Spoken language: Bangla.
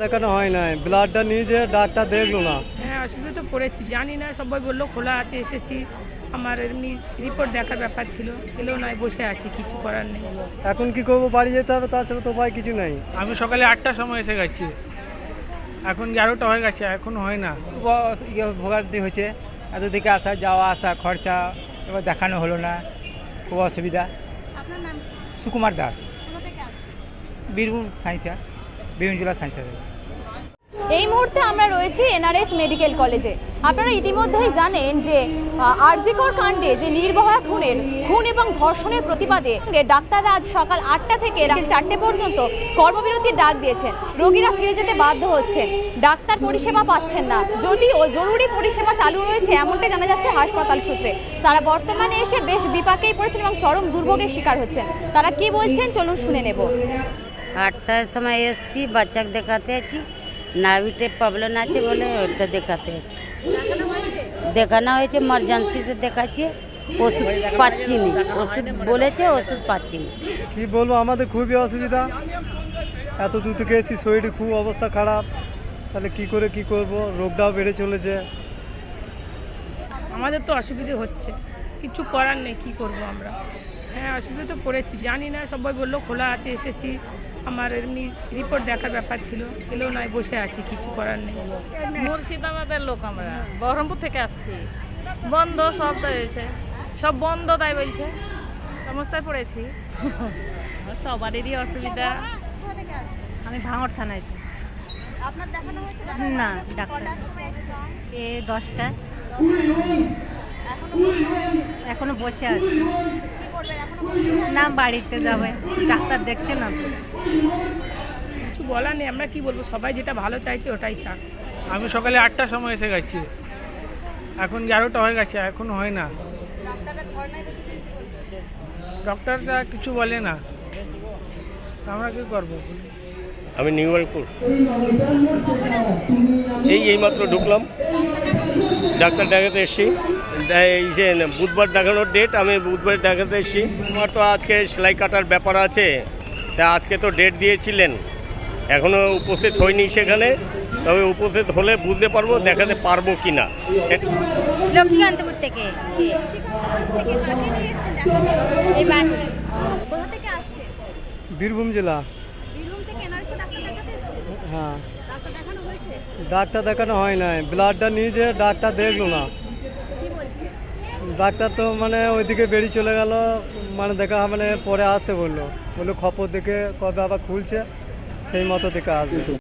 দেখানো হয় নাই। ব্লাডটা নিয়ে যে ডাক্তার দেখল না। হ্যাঁ অসুবিধা তো পড়েছি। জানি না সবাই বলল খোলা আছে এসেছি। আমার এমনি রিপোর্ট দেখার ব্যাপার ছিল। এলো নয় বসে আছি কিছু করার নেই। এখন কি করব বাড়ি যেতে হবে তাছাড়া তো উপায় কিছু নেই। আমি সকালে আটটার সময় এসে গেছি। এখন এগারোটা হয়ে গেছে? এখন হয় না। ইয়ে ভোগান্তি হয়েছে। এত দিকে আসা যাওয়া আসা খরচা এবার দেখানো হলো না। খুব অসুবিধা। সুকুমার দাস। বীরভূম সাঁইথিয়া। জেলার সাঁইথিয়া থেকে। এই মুহূর্তে আমরা রয়েছি এনআরএস মেডিকেল কলেজে। আপনারা ইতিমধ্যেই জানেন যে আরজিকর কাণ্ডে যে নির্ভয়া খুনের, খুন এবং ধর্ষণের প্রতিবাদে ডাক্তাররা আজ সকাল আটটা থেকে রাত চারটে পর্যন্ত কর্মবিরতির ডাক দিয়েছেন। রোগীরা ফিরে যেতে বাধ্য হচ্ছেন। ডাক্তার পরিষেবা পাচ্ছেন না। যদিও জরুরি পরিষেবা চালু রয়েছে এমনটাই জানা যাচ্ছে হাসপাতাল সূত্রে। তারা বর্তমানে এসে বেশ বিপাকেই পড়েছেন এবং চরম দুর্ভোগের শিকার হচ্ছেন। তারা কি বলছেন চলুন শুনে নেব। আটটার সময় এসছি বাচ্চাকে দেখাতে আছি নাভিতে প্রবলেম আছে বলে ওটা দেখাতে এসছি। দেখানো হয়েছে ইমার্জেন্সিতে দেখাচ্ছি। ওষুধ পাচ্ছি না ওষুধ বলেছে ওষুধ পাচ্ছি না কি বলব আমাদের খুবই অসুবিধা। এত দূর থেকে এসেছি শরীরে খুব অবস্থা খারাপ। তাহলে কি করে কি করব? রোগটাও বেড়ে চলেছে। আমাদের তো অসুবিধে হচ্ছে। কিছু করার নেই কি করব আমরা? হ্যাঁ অসুবিধা তো পড়েছি। জানি না সবাই বলল খোলা আছে এসেছি। আমার এমনি রিপোর্ট দেখার ব্যাপার ছিল। এলো নয় বসে আছি কিছু করার নেই। মুর্শিদাবাদের লোক আমরা। বহরমপুর থেকে আসছি। বন্ধ সব হয়েছে। সব বন্ধ তাই বলছে। সমস্যায় পড়েছি। সবারই অসুবিধা। আমি ভাঙর থানায়। আপনার দেখানো হয়েছে না, ডাক্তার। এ দশটা। এখনও বসে আছি। না বাড়িতে যাবে। ডাক্তার দেখছে না কিছু বলার নেই আমরা কি বলব? সবাই যেটা ভালো চাইছে ওটাই চাক। আমি সকালে আটটার সময় এসে গেছি। এখন এগারোটা হয়ে গেছে এখন হয় না? ডক্টররা কিছু বলে না। আমরা কি করব? আমি নিউ এই এইমাত্র ঢুকলাম। ডাক্তার দেখাতে এসেছি। এই যে বুধবার দেখানোর ডেট আমি বুধবার দেখাতে এসেছি। আমার তো আজকে সেলাই কাটার ব্যাপার আছে তা আজকে তো ডেট দিয়েছিলেন। এখনও উপস্থিত হয়নি সেখানে তবে উপস্থিত হলে বুঝতে পারব দেখাতে পারব কি? না লক্ষ্মীকান্তপুর থেকে? বীরভূম জেলা। হ্যাঁ। ডাক্তার দেখানো হয় নাই। ব্লাডটা নিয়ে যে ডাক্তার দেখল না। ডাক্তার তো মানে ওইদিকে বেরিয়ে চলে গেল মানে দেখা মানে পরে আসতে বলল। বলল খপর দেখে কবে আবার খুলছে সেই মতো দেখে আসবে।